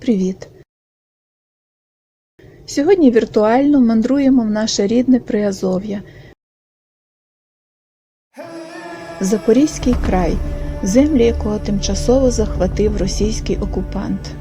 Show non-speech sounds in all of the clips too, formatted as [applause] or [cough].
привіт! Сьогодні віртуально мандруємо в наше рідне Приазов'я. Запорізький край, землі якого тимчасово захватив російський окупант.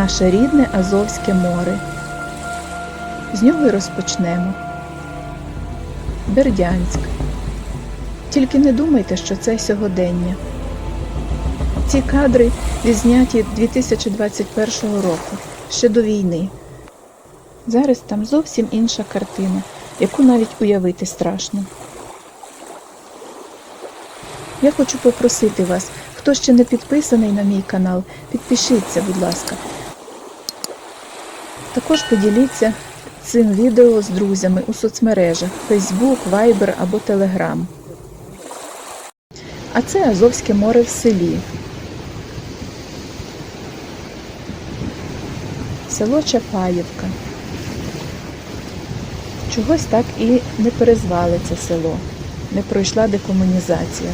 Наше рідне Азовське море. З нього й розпочнемо. Бердянськ. Тільки не думайте, що це сьогодення. Ці кадри відзняті 2021 року, ще до війни. Зараз там зовсім інша картина, яку навіть уявити страшно. Я хочу попросити вас, хто ще не підписаний на мій канал, підпишіться, будь ласка. Також поділіться цим відео з друзями у соцмережах Facebook, Viber або Telegram. А це Азовське море в селі. Село Чапаєвка. Чогось так і не перезвали це село. Не пройшла декомунізація.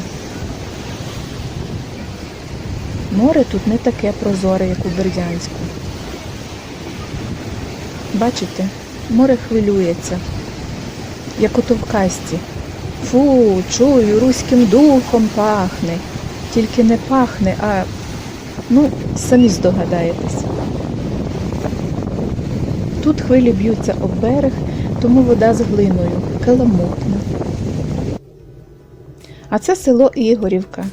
Море тут не таке прозоре, як у Бердянську. Бачите, море хвилюється, як ото в касті. Фу, чую, руським духом пахне. Тільки не пахне, а ну, самі здогадаєтесь. Тут хвилі б'ються об берег, тому вода з глиною, каламутна. А це село Ігорівка.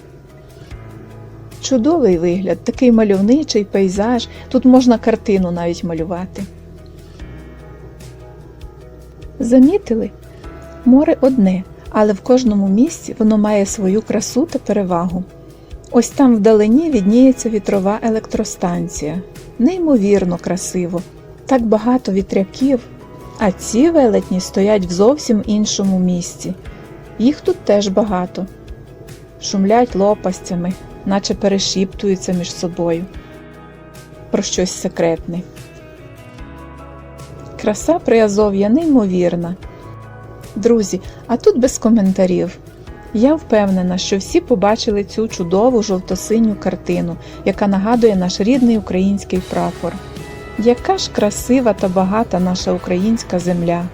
Чудовий вигляд, такий мальовничий пейзаж. Тут можна картину навіть малювати. Замітили? Море одне, але в кожному місці воно має свою красу та перевагу. Ось там вдалині відніється вітрова електростанція. Неймовірно красиво. Так багато вітряків, а ці велетні стоять в зовсім іншому місці. Їх тут теж багато. Шумлять лопастями, наче перешіптуються між собою. Про щось секретне. Краса Приазов'я неймовірна. Друзі, а тут без коментарів. Я впевнена, що всі побачили цю чудову жовто-синю картину, яка нагадує наш рідний український прапор. Яка ж красива та багата наша українська земля.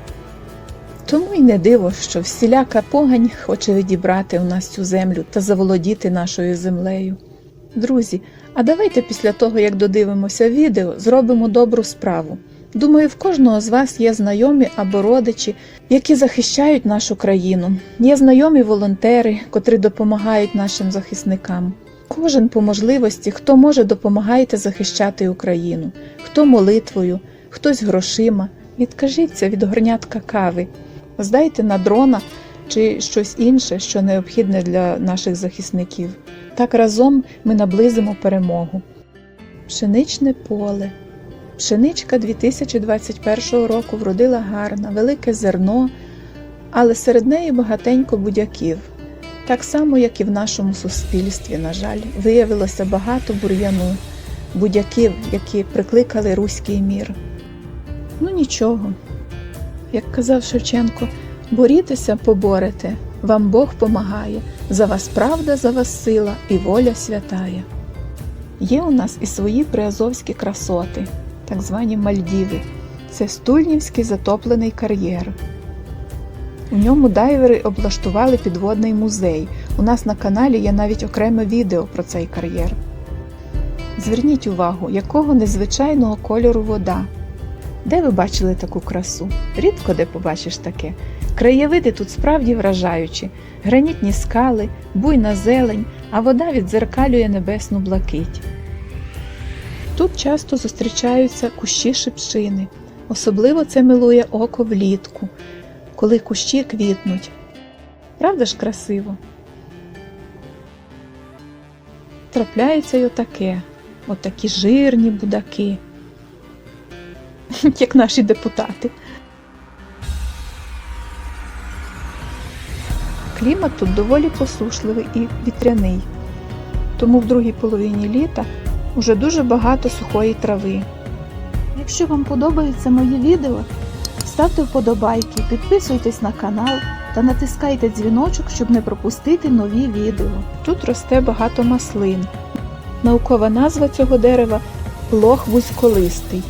Тому й не диво, що всіляка погань хоче відібрати у нас цю землю та заволодіти нашою землею. Друзі, а давайте після того, як додивимося відео, зробимо добру справу. Думаю, в кожного з вас є знайомі або родичі, які захищають нашу країну. Є знайомі волонтери, котрі допомагають нашим захисникам. Кожен по можливості, хто може, допомагайте захищати Україну, хто молитвою, хтось грошима. Відкажіться від горнятка кави, здайте на дрона чи щось інше, що необхідне для наших захисників. Так разом ми наблизимо перемогу. Пшеничне поле. Пшеничка 2021 року вродила гарно, велике зерно, але серед неї багатенько будяків. Так само, як і в нашому суспільстві, на жаль, виявилося багато бур'яну, будяків, які прикликали руський мір. Ну нічого, як казав Шевченко, борітеся, поборете, вам Бог помагає, за вас правда, за вас сила і воля святая. Є у нас і свої приазовські красоти так звані Мальдіви. Це Стульнівський затоплений кар'єр. У ньому дайвери облаштували підводний музей. У нас на каналі є навіть окреме відео про цей кар'єр. Зверніть увагу, якого незвичайного кольору вода. Де ви бачили таку красу? Рідко де побачиш таке. Краєвиди тут справді вражаючі, гранітні скали, буйна зелень, а вода відзеркалює небесну блакить. Тут часто зустрічаються кущі шипшини. Особливо це милує око влітку, коли кущі квітнуть. Правда ж красиво? Трапляється й отаке, отакі жирні будаки, [laughs] як наші депутати. клімат тут доволі посушливий і вітряний. Тому в другій половині літа уже дуже багато сухої трави. Якщо вам подобаються мої відео, ставте вподобайки, підписуйтесь на канал та натискайте дзвіночок, щоб не пропустити нові відео. Тут росте багато маслин. Наукова назва цього дерева лох вузьколистий.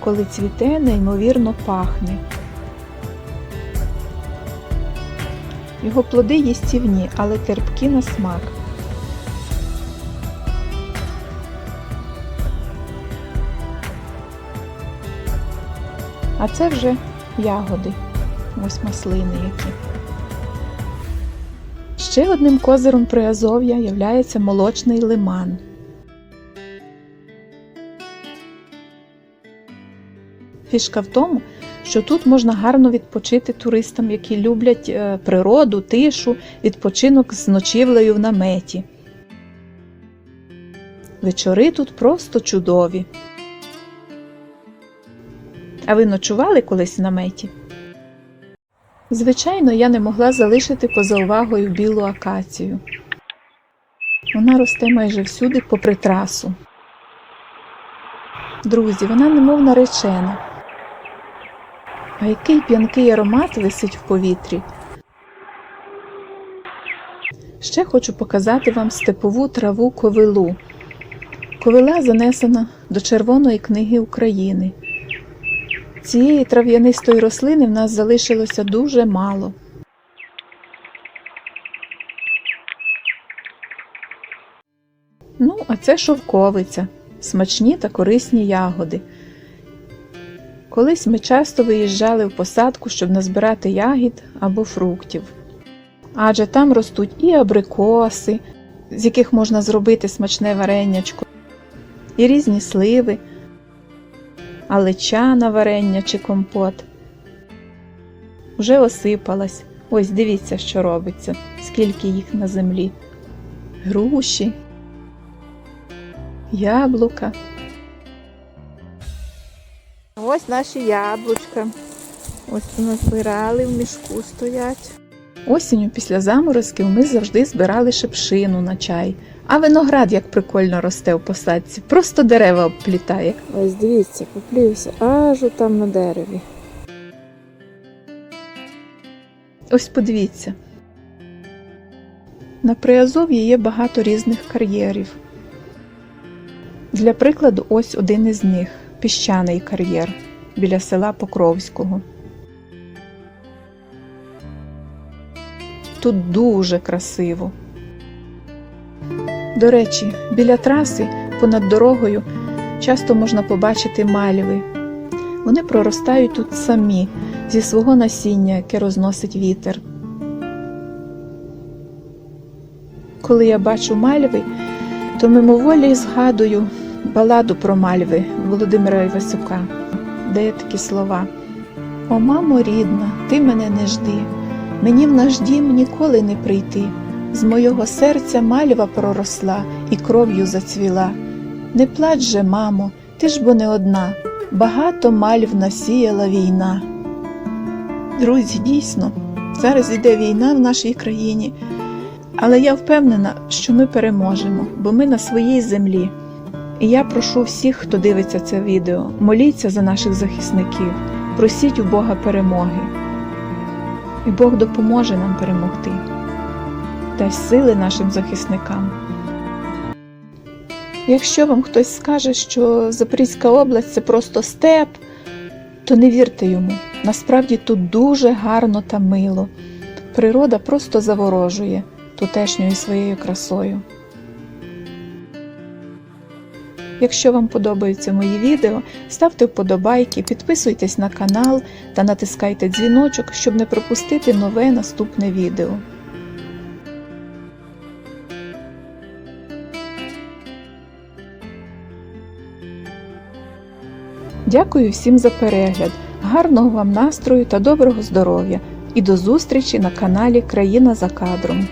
Коли цвіте, неймовірно пахне. Його плоди їстівні, але терпкі на смак. А це вже ягоди. Ось маслини які. Ще одним козиром Приазов'я являється молочний лиман. Фішка в тому, що тут можна гарно відпочити туристам, які люблять е, природу, тишу, відпочинок з ночівлею в наметі. Вечори тут просто чудові. А ви ночували колись в наметі? Звичайно, я не могла залишити поза увагою білу акацію. Вона росте майже всюди попри трасу. Друзі, вона немов наречена. А який п'янкий аромат висить в повітрі. Ще хочу показати вам степову траву ковилу. Ковила занесена до Червоної книги України. Цієї трав'янистої рослини в нас залишилося дуже мало. Ну, а це шовковиця, смачні та корисні ягоди. Колись ми часто виїжджали в посадку, щоб назбирати ягід або фруктів. Адже там ростуть і абрикоси, з яких можна зробити смачне вареннячко, і різні сливи, алеча на варення чи компот. Уже осипалась. Ось дивіться, що робиться, скільки їх на землі. Груші, яблука. Ось наші яблучка. Ось назбирали в мішку стоять. Осінню після заморозків ми завжди збирали шипшину на чай. А виноград як прикольно росте в посадці, просто дерева обплітає. Ось дивіться, поплівся аж там на дереві. Ось подивіться. На Приазов'ї є багато різних кар'єрів. Для прикладу, ось один із них піщаний кар'єр біля села Покровського. Тут дуже красиво. До речі, біля траси понад дорогою часто можна побачити мальви. Вони проростають тут самі зі свого насіння, яке розносить вітер. Коли я бачу мальви, то мимоволі згадую баладу про мальви Володимира Івасюка, де є такі слова: О, мамо рідна, ти мене не жди, мені в наш дім ніколи не прийти. З мого серця мальва проросла і кров'ю зацвіла. Не плач же, мамо, ти ж бо не одна, багато мальв насіяла війна. Друзі, дійсно, зараз іде війна в нашій країні, але я впевнена, що ми переможемо, бо ми на своїй землі. І я прошу всіх, хто дивиться це відео, моліться за наших захисників, просіть у Бога перемоги. І Бог допоможе нам перемогти. Дасть сили нашим захисникам. Якщо вам хтось скаже, що Запорізька область це просто степ, то не вірте йому. Насправді тут дуже гарно та мило. Природа просто заворожує тутешньою своєю красою. Якщо вам подобаються мої відео, ставте вподобайки, підписуйтесь на канал та натискайте дзвіночок, щоб не пропустити нове наступне відео. Дякую всім за перегляд, гарного вам настрою та доброго здоров'я і до зустрічі на каналі Країна за кадром.